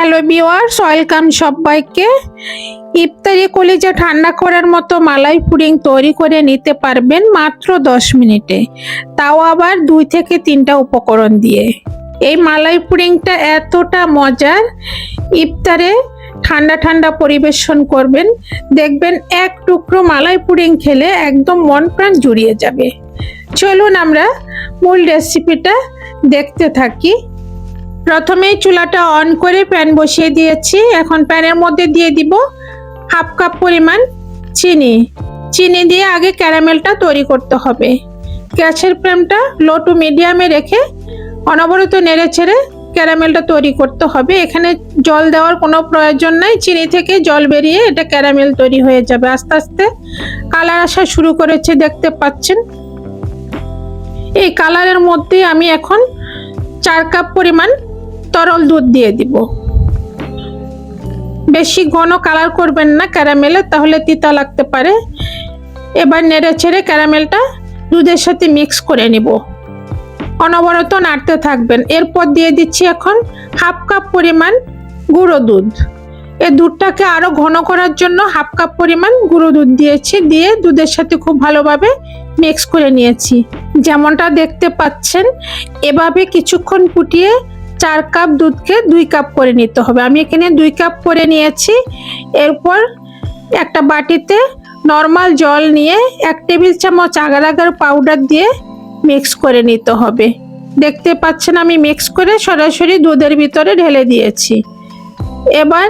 Hello viewers welcome সবাইকে। ইফতারি কলিজা ঠান্ডা করার মতো মালাই পুডিং তৈরি করে নিতে পারবেন মাত্র দশ মিনিটে। তাও আবার দুই থেকে তিনটা উপকরণ দিয়ে। এই মালাই পুডিংটা এতটা মজার, ইফতারে ঠান্ডা ঠান্ডা পরিবেশন করবেন। দেখবেন এক টুকরো মালাই পুডিং খেলে একদম মন প্রাণ জুড়িয়ে যাবে। চলুন আমরা মূল রেসিপিটা দেখতে থাকি। প্রথমেই চুলাটা অন করে প্যান বসিয়ে দিয়েছি। এখন প্যানের মধ্যে দিয়ে দিব হাফ কাপ পরিমাণ চিনি। চিনি দিয়ে আগে ক্যারামেলটা তৈরি করতে হবে। গ্যাসের ফ্লেমটা লো টু মিডিয়ামে রেখে অনবরত নেড়ে ছেড়ে ক্যারামেলটা তৈরি করতে হবে। এখানে জল দেওয়ার কোনো প্রয়োজন নাই। চিনি থেকে জল বেরিয়ে এটা ক্যারামেল তৈরি হয়ে যাবে। আস্তে আস্তে কালার আসা শুরু করেছে, দেখতে পাচ্ছেন? এই কালারের মধ্যে আমি এখন চার কাপ পরিমাণ তরল দুধ দিয়ে দিব। বেশি ঘন কালার করবেন না ক্যারামেলে তাহলে তিতা লাগতে পারে। এবার নেড়ে ছেড়ে ক্যারামেলটা দুধের সাথে মিক্স করে নিব। অনবরত নাড়তে থাকবেন। এরপর দিয়ে দিচ্ছি এখন হাফ কাপ পরিমাণ গুঁড়ো দুধ। এই দুধটাকে আরও ঘন করার জন্য হাফ কাপ পরিমাণ গুঁড়ো দুধ দিয়েছি। দিয়ে দুধের সাথে খুব ভালোভাবে মিক্স করে নিয়েছি। যেমনটা দেখতে পাচ্ছেন, এভাবে কিছুক্ষণ ফুটিয়ে চার কাপ দুধকে দুই কাপ করে নিতে হবে। আমি এখানে দুই কাপ করে নিয়েছি। এরপর একটা বাটিতে নর্মাল জল নিয়ে এক টেবিল চামচ আগার আগার পাউডার দিয়ে মিক্স করে নিতে হবে। দেখতে পাচ্ছেন আমি মিক্স করে সরাসরি দুধের ভিতরে ঢেলে দিয়েছি। এবার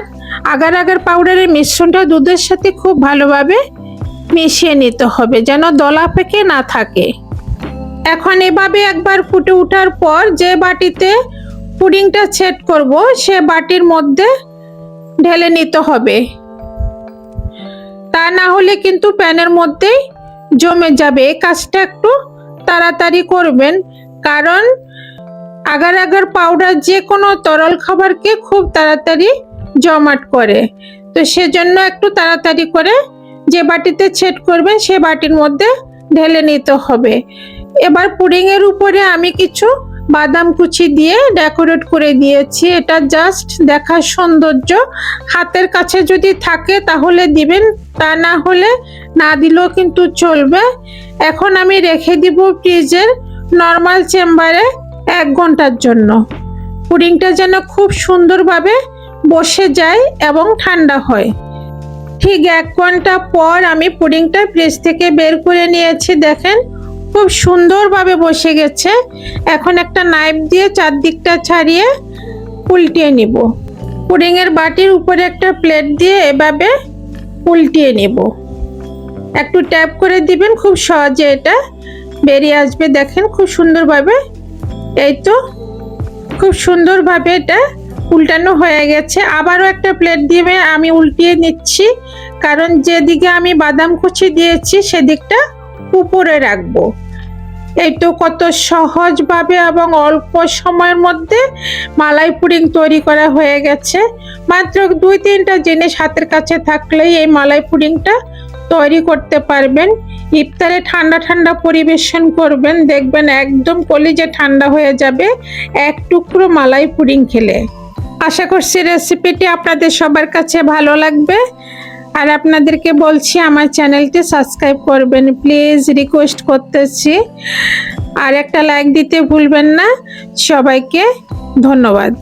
আগার আগার পাউডারের মিশ্রণটা দুধের সাথে খুব ভালোভাবে মিশিয়ে নিতে হবে, যেন দলা পেকে না থাকে। এখন এভাবে একবার ফুটে ওঠার পর যে বাটিতে পুডিংটা সেট করব, সে বাটির মধ্যে ঢেলে নিতে হবে। তা না হলে কিন্তু প্যানের মধ্যেই জমে যাবে। এই কাজটা একটু তাড়াতাড়ি করবেন, কারণ আগার আগার পাউডার যে কোনো তরল খাবারকে খুব তাড়াতাড়ি জমাট করে। তো সেজন্য একটু তাড়াতাড়ি করে যে বাটিতে ছেট করবেন, সে বাটির মধ্যে ঢেলে নিতে হবে। এবার পুডিংয়ের উপরে আমি কিছু বাদাম কুচি দিয়ে ডেকোরেট করে দিয়েছি। এটা জাস্ট দেখার সৌন্দর্য। হাতের কাছে যদি থাকে তাহলে দিবেন, তা না হলে না দিলেও কিন্তু চলবে। এখন আমি রেখে দিব ফ্রিজের নর্মাল চেম্বারে এক ঘণ্টার জন্য। পুডিংটা যেন খুব সুন্দরভাবে বসে যায় এবং ঠান্ডা হয়। ঠিক এক ঘণ্টা পর আমি পুডিংটা ফ্রিজ থেকে বের করে নিয়েছি, দেখেন। খুব সুন্দরভাবে বসে গেছে। এখন একটা নাইফ দিয়ে চারদিকটা ছাড়িয়ে উল্টিয়ে নিব। পুডিংয়ের বাটির উপরে একটা প্লেট দিয়ে এভাবে উল্টিয়ে নিব। একটু ট্যাপ করে দিবেন, খুব সহজে এটা বেরিয়ে আসবে। দেখেন খুব সুন্দরভাবে এই তো খুব সুন্দরভাবে এটা উল্টানো হয়ে গেছে। আবারও একটা প্লেট দিয়ে আমি উল্টিয়ে নিচ্ছি। কারণ যেদিকে আমি বাদাম কুচি দিয়েছি, সেদিকটা উপরে রাখব। এই তো কত সহজভাবে এবং অল্প সময়ের মধ্যে মালাই পুডিং তৈরি করা হয়ে গেছে। মাত্র দুই তিনটা জিনিস হাতের কাছে থাকলেই এই মালাই পুডিংটা তৈরি করতে পারবেন। ইফতারে ঠান্ডা ঠান্ডা পরিবেশন করবেন, দেখবেন একদম কলিজে ঠান্ডা হয়ে যাবে এক টুকরো মালাই পুডিং খেলে। আশা করছি রেসিপিটি আপনাদের সবার কাছে ভালো লাগবে। আর আপনাদেরকে বলছি, আমার চ্যানেলটি সাবস্ক্রাইব করবেন। প্লিজ রিকোয়েস্ট করতেছি। আর একটা লাইক দিতে ভুলবেন না। সবাইকে ধন্যবাদ।